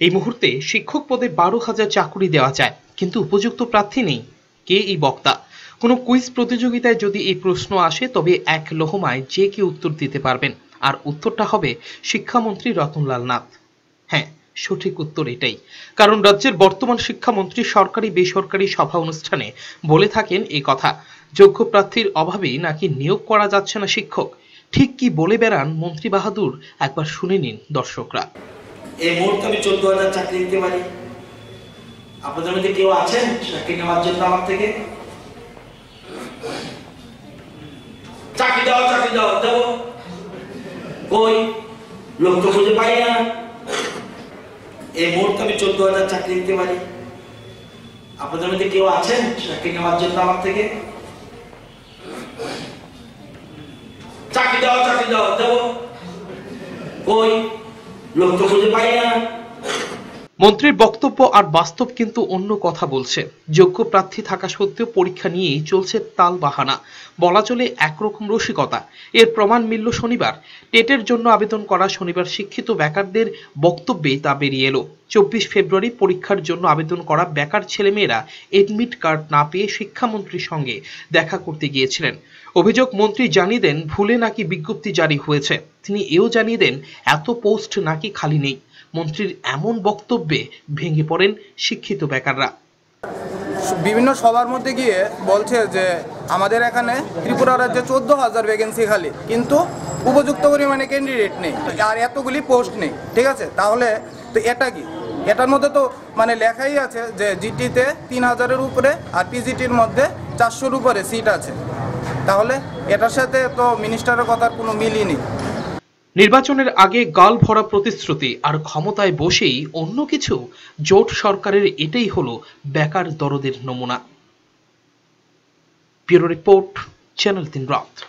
এই মুহূর্তে শিক্ষক পদে বারো হাজার চাকুরি দেওয়া যায়, কিন্তু উপযুক্ত প্রার্থী নেই। কে এই বক্তা? কোনো কুইজ প্রতিযোগিতায় যদি এই প্রশ্ন আসে, তবে এক লোহমায় যে কেউ উত্তর দিতে পারবেন। আর উত্তরটা হবে শিক্ষামন্ত্রী রতনলাল নাথ। হ্যাঁ সঠিক উত্তর এটাই। কারণ রাজ্যের বর্তমান শিক্ষামন্ত্রী সরকারি বেসরকারি সভা অনুষ্ঠানে বলে থাকেন এই কথা, যোগ্য প্রার্থীর অভাবেই নাকি নিয়োগ করা যাচ্ছে না শিক্ষক। ঠিক কি বলে বেড়ান মন্ত্রী বাহাদুর? একবার শুনে নিন দর্শকরা। এই মুহূর্তে আমি চোদ্দ হাজার চাকরি দিতে পারি। আপনাদের মধ্যে কেউ আছেন? চাকরি নেওয়ার জন্য আমার থেকে? চাকরি দাও চাকরি দাও, দেবো। কই? লোক তো খুঁজে পাই না। এই মুহূর্তে আমি চোদ্দ হাজার চাকরি দিতে পারি। আপনাদের মধ্যে কেউ আছেন? চাকরি নেওয়ার জন্য আমার থেকে? চাকরি দাও চাকরি দাও, দেবো। কই? লোক তো খুঁজে পাই না মন্ত্রীর বক্তব্য আর বাস্তব কিন্তু অন্য কথা বলছে। যোগ্য প্রার্থী থাকা সত্ত্বেও পরীক্ষা নিয়েই চলছে তাল বাহানা। বলা চলে একরকম রসিকতা। এর প্রমাণ মিলল শনিবার। টেটের জন্য আবেদন করা শনিবার শিক্ষিত বেকারদের বক্তব্যে তা বেরিয়ে এলো। চব্বিশ ফেব্রুয়ারি পরীক্ষার জন্য আবেদন করা বেকার ছেলেমেয়েরা এডমিট কার্ড না পেয়ে শিক্ষামন্ত্রীর সঙ্গে দেখা করতে গিয়েছিলেন। অভিযোগ, মন্ত্রী জানিয়ে দেন, ভুলে নাকি বিজ্ঞপ্তি জারি হয়েছে। তিনি এও জানিয়ে দেন, এত পোস্ট নাকি খালি নেই। মন্ত্রীর এমন বক্তব্যে ভেঙে পড়েন শিক্ষিত বেকাররা। বিভিন্ন সবার মধ্যে গিয়ে বলছে যে, আমাদের এখানে ত্রিপুরা রাজ্যে চোদ্দ হাজার ভ্যাকেন্সি খালি, কিন্তু উপযুক্ত পরিমাণে ক্যান্ডিডেট নেই, আর এতগুলি পোস্ট নেই। ঠিক আছে? তাহলে তো এটা কি? এটার মধ্যে তো মানে লেখাই আছে যে, জিটিতে তিন হাজারের উপরে আর পিজিটির মধ্যে চারশোর উপরে সিট আছে। তাহলে এটার সাথে তো মিনিস্টারের কথার কোনো মিলই নেই। নির্বাচনের আগে গাল ভরা প্রতিশ্রুতি আর ক্ষমতায় বসেই অন্য কিছু? জোট সরকারের এটাই হলো বেকার দরদের নমুনা। ব্যুরো রিপোর্ট, চ্যানেল তিন রাত।